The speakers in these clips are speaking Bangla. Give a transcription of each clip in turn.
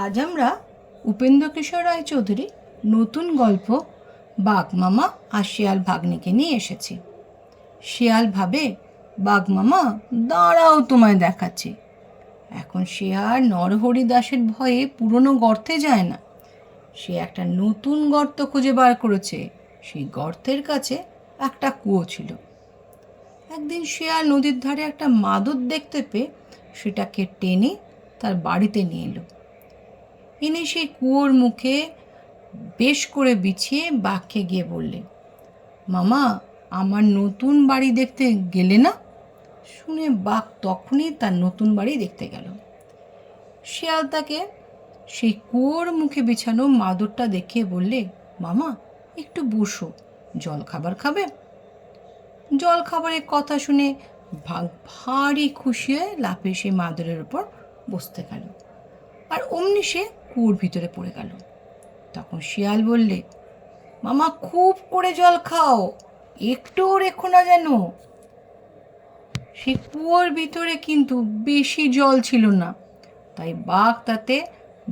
আজ আমরা উপেন্দ্র কিশোর রায়চৌধুরী নতুন গল্প বাঘ মামা আর শিয়াল ভাগ্নিকে নিয়ে এসেছি। শিয়াল ভাবে, বাঘ মামা, দাঁড়াও তোমায় দেখাচ্ছি। এখন সে আর নরহরি দাসের ভয়ে পুরনো গর্তে যায় না। সে একটা নতুন গর্ত খুঁজে বার করেছে। সেই গর্তের কাছে একটা কুয়ো ছিল। একদিন শিয়াল নদীর ধারে একটা মাদুর দেখতে পেয়ে সেটাকে টেনে তার বাড়িতে নিয়ে এলো। এনে সেই কুয়োর মুখে বেশ করে বিছিয়ে বাঘকে গিয়ে বললে মামা, আমার নতুন বাড়ি দেখতে গেলে না? শুনে বাঘ তখনই তার নতুন বাড়ি দেখতে গেল। শিয়াল তাকে সেই কুয়োর মুখে বিছানো মাদুরটা দেখে বললে, মামা, একটু বসো, জল খাবার খাবে? জল খাবারের কথা শুনে ভাগ ভারী খুশি হয়ে লাফিয়ে সেই মাদুরের উপর বসতে গেল। আর অমনি সে কুয়োর ভিতরে পড়ে গেল। তখন শিয়াল বললে, মামা, খুব করে জল খাও, একটুও রেখো না যেন। সে কুয়োর ভিতরে কিন্তু বেশি জল ছিল না, তাই বাঘ তাতে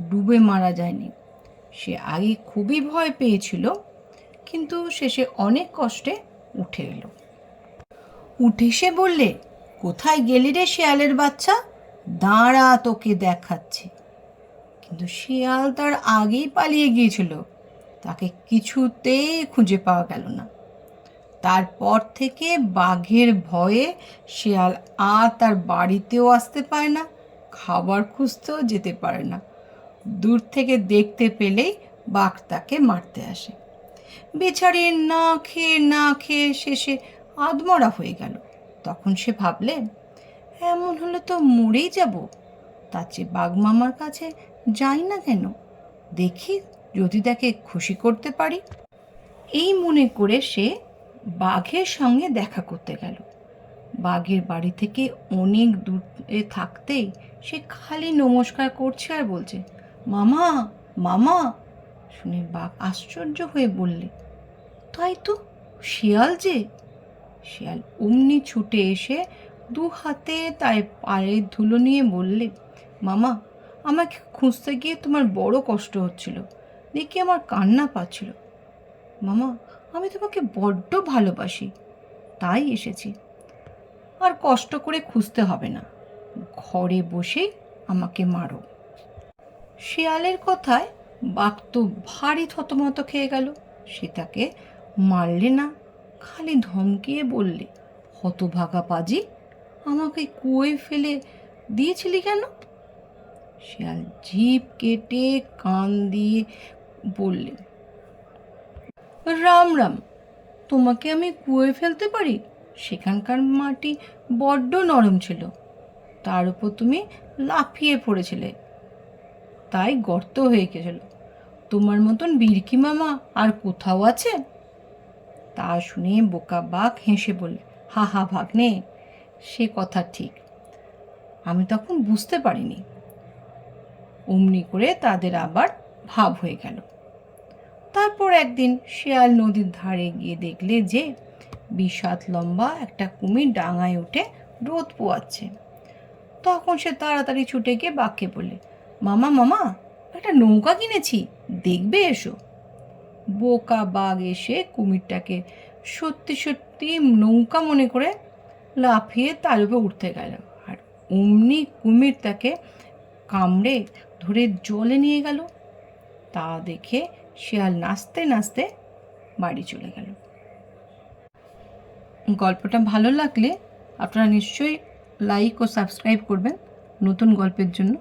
ডুবে মারা যায়নি। সে আগে খুবই ভয় পেয়েছিল, কিন্তু শেষে অনেক কষ্টে উঠে এলো। উঠে সে বললে, কোথায় গেলি রে শিয়ালের বাচ্চা? দাঁড়া, তোকে দেখাচ্ছি। কিন্তু শিয়াল তার আগেই পালিয়ে গিয়েছিল। তাকে কিছুতেই খুঁজে পাওয়া গেল না। তারপর থেকে বাঘের ভয়ে শিয়াল আর তার বাড়িতেও আসতে পারে না, খাবার খুঁজতেও যেতে পারে না। দূর থেকে দেখতে পেলেই বাঘ তাকে মারতে আসে। বেচারি না খেয়ে না খেয়ে শেষে আদমরা হয়ে গেল। তখন সে ভাবলে, এমন হলে তো মরেই যাব। তার চেয়ে বাঘ মামার কাছে যাই না কেন? দেখি যদি তাকে খুশি করতে পারি। এই মনে করে সে বাঘের সঙ্গে দেখা করতে গেল। বাঘের বাড়ি থেকে অনেক দূরে থাকতেই সে খালি নমস্কার করছে আর বলছে, মামা মামা! শুনে বাঘ আশ্চর্য হয়ে বললে, তাই তো, শিয়াল যে! শিয়াল অমনি ছুটে এসে দু হাতে তার পায়ের ধুলো নিয়ে বললে মামা, আমাকে খুঁজতে গিয়ে তোমার বড় কষ্ট হচ্ছিল। দেখি আমার কান্না পাচ্ছিল। মামা, আমি তোমাকে বড্ড ভালোবাসি। তাই এসেছি। আর কষ্ট করে খুঁজতে হবে না। ঘরে বসেই আমাকে মারো। শিয়ালের কথায় বাঘ তো ভারী থতমত খেয়ে গেল। সে তাকে মারলে না, খালি ধমকিয়ে বললে, হতভাগা পাজি, আমাকে কুয়োয় ফেলে দিয়েছিলি কেন? শিয়াল জিভ কেটে কান দিয়ে বললে, রাম রাম, তোমাকে আমি কুয়োয় ফেলতে পারি? সেখানকার মাটি বড্ড নরম ছিল। তার উপর তুমি লাফিয়ে পড়েছিলে। তাই গর্ত হয়ে গেছিল। তোমার মতন বিরকি মামা আর কোথাও আছে? তা শুনে বোকা বাঘ হেসে বললে, হা হা, ভাগ্নে, সে কথা ঠিক। আমি তখন বুঝতে পারিনি। অমনি করে তাদের আবার ভাব হয়ে গেল। তারপর একদিন শিয়াল নদীর ধারে গিয়ে দেখলে যে বিষাদ লম্বা একটা কুমির ডাঙায় উঠে রোদ পোয়াচ্ছে। তখন সে তাড়াতাড়ি ছুটে গিয়ে বাঘকে বললে, মামা মামা, একটা নৌকা কিনেছি, দেখবে এসো। বোকা বাঘ এসে কুমিরটাকে সত্যি সত্যি নৌকা মনে করে লাফিয়ে তার উপরে উঠতে গেল। আর অমনি কুমির তাকে কামড়ে ধরে জলে নিয়ে গেল। তা দেখে শিয়াল নাচতে নাচতে বাড়ি চলে গেল। গল্পটা ভালো লাগলে আপনারা নিশ্চয়ই লাইক ও সাবস্ক্রাইব করবেন নতুন গল্পের জন্য।